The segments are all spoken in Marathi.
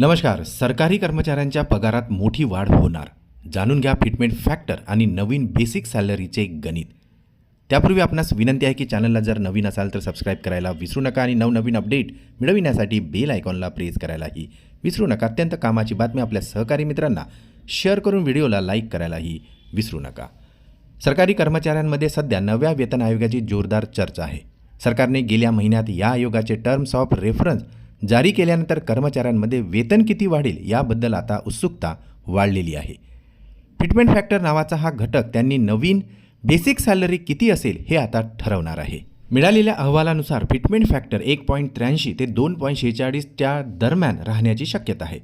नमस्कार. सरकारी कर्मचाऱ्यांच्या पगारात मोठी वाढ होणार. जाणून घ्या फिटमेंट फॅक्टर आणि नवीन बेसिक सॅलरीचे गणित. त्यापूर्वी आपणास विनंती आहे की चॅनलला जर नवीन असाल तर सबस्क्राईब करायला विसरू नका आणि नवनवीन अपडेट मिळविण्यासाठी बेल आयकॉनला प्रेस करायलाही विसरू नका. अत्यंत कामाची बातमी आपल्या सहकारी मित्रांना शेअर करून व्हिडिओला लाईक करायलाही विसरू नका. सरकारी कर्मचाऱ्यांमध्ये सध्या नव्या वेतन आयोगाची जोरदार चर्चा आहे. सरकारने गेल्या महिन्यात या आयोगाचे टर्म्स ऑफ रेफरन्स जारी केल्यानंतर कर्मचाऱ्यांमध्ये वेतन किती वाढेल याबद्दल आता उत्सुकता वाढलेली आहे. फिटमेंट फॅक्टर नावाचा हा घटक त्यांनी नवीन बेसिक सॅलरी किती असेल हे आता ठरवणार आहे. मिळालेल्या अहवालानुसार फिटमेंट फॅक्टर एक पॉईंट त्र्याऐंशी ते दोन पॉईंट शेहेचाळीसच्या दरम्यान राहण्याची शक्यता आहे.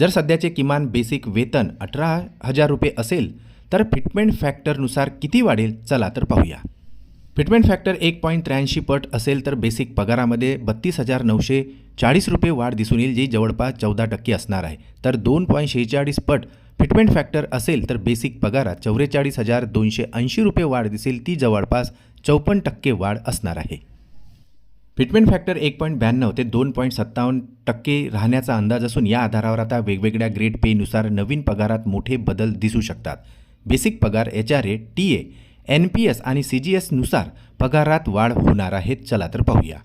जर सध्याचे किमान बेसिक वेतन अठरा हजार रुपये असेल तर फिटमेंट फॅक्टरनुसार किती वाढेल चला तर पाहूया. फिटमेंट फॅक्टर एक पॉईंट त्र्याऐंशी पट असेल तर बेसिक पगारामध्ये बत्तीस हजार नऊशे चाळीस रुपये वाढ दिसून येईल जी जवळपास चौदा टक्के असणार आहे. तर दोन पॉईंट शेहेचाळीस पट फिटमेंट फॅक्टर असेल तर बेसिक पगारात चौवेचाळीस हजार दोनशे ऐंशी रुपये वाढ दिसेल ती जवळपास चौपन्न टक्के वाढ असणार आहे. फिटमेंट फॅक्टर एक पॉईंट ब्याण्णव ते दोन पॉईंट सत्तावन्न टक्के राहण्याचा अंदाज असून या आधारावर आता वेगवेगळ्या ग्रेड पेनुसार नवीन पगारात मोठे बदल दिसू शकतात. बेसिक पगार H R A T A N P S आणि सी जी एसनुसार पगारात वाढ होणार आहे. चला तर पाहूया.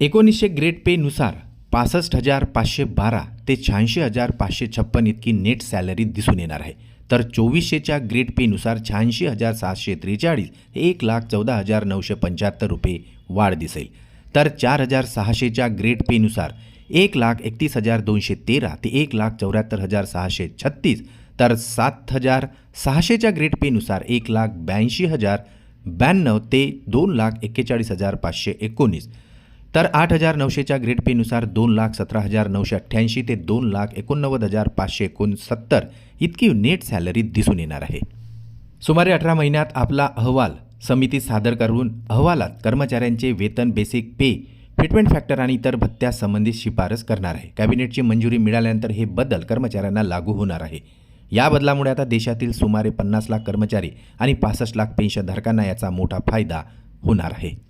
एकोणीसशे ग्रेड पेनुसार पासष्ट हजार पाचशे बारा ते शहाऐंशी हजार पाचशे छप्पन इतकी नेट सॅलरी दिसून येणार आहे. तर चोवीसशेच्या ग्रेड पेनुसार शहाऐंशी हजार सातशे त्रेचाळीस एक लाख चौदा हजार नऊशे पंच्याहत्तर रुपये वाढ दिसेल. तर चार हजार सहाशेच्या ग्रेड पेनुसार एक लाख एकतीस हजार दोनशे तेरा ते एक लाख चौऱ्याहत्तर हजार सहाशे छत्तीस तर सात हजार सहाशेच्या ग्रेड पेनुसार एक लाख ब्याऐंशी हजार ब्याण्णव ते दोन लाख एक्केचाळीस हजार पाचशे एकोणीस. तर आठ हजार नऊशेच्या ग्रेड पेनुसार दोन लाख सतरा हजार नऊशे अठ्ठ्याऐंशी ते दोन लाख एकोणनव्वद हजार पाचशे एकोणसत्तर. इतकी नेट सॅलरी दिसून येणार आहे. सुमारे अठरा महिन्यात आपला अहवाल समितीत सादर करून अहवालात कर्मचाऱ्यांचे वेतन बेसिक पे फिटमेंट फॅक्टर आणि इतर भत्त्यासंबंधित शिफारस करणार आहे. कॅबिनेटची मंजुरी मिळाल्यानंतर हे बदल कर्मचाऱ्यांना लागू होणार आहे. या बदलामुळे आता देशातील सुमारे पन्नास लाख कर्मचारी आणि पासष्ट लाख पेन्शनधारकांना याचा मोठा फायदा होणार आहे.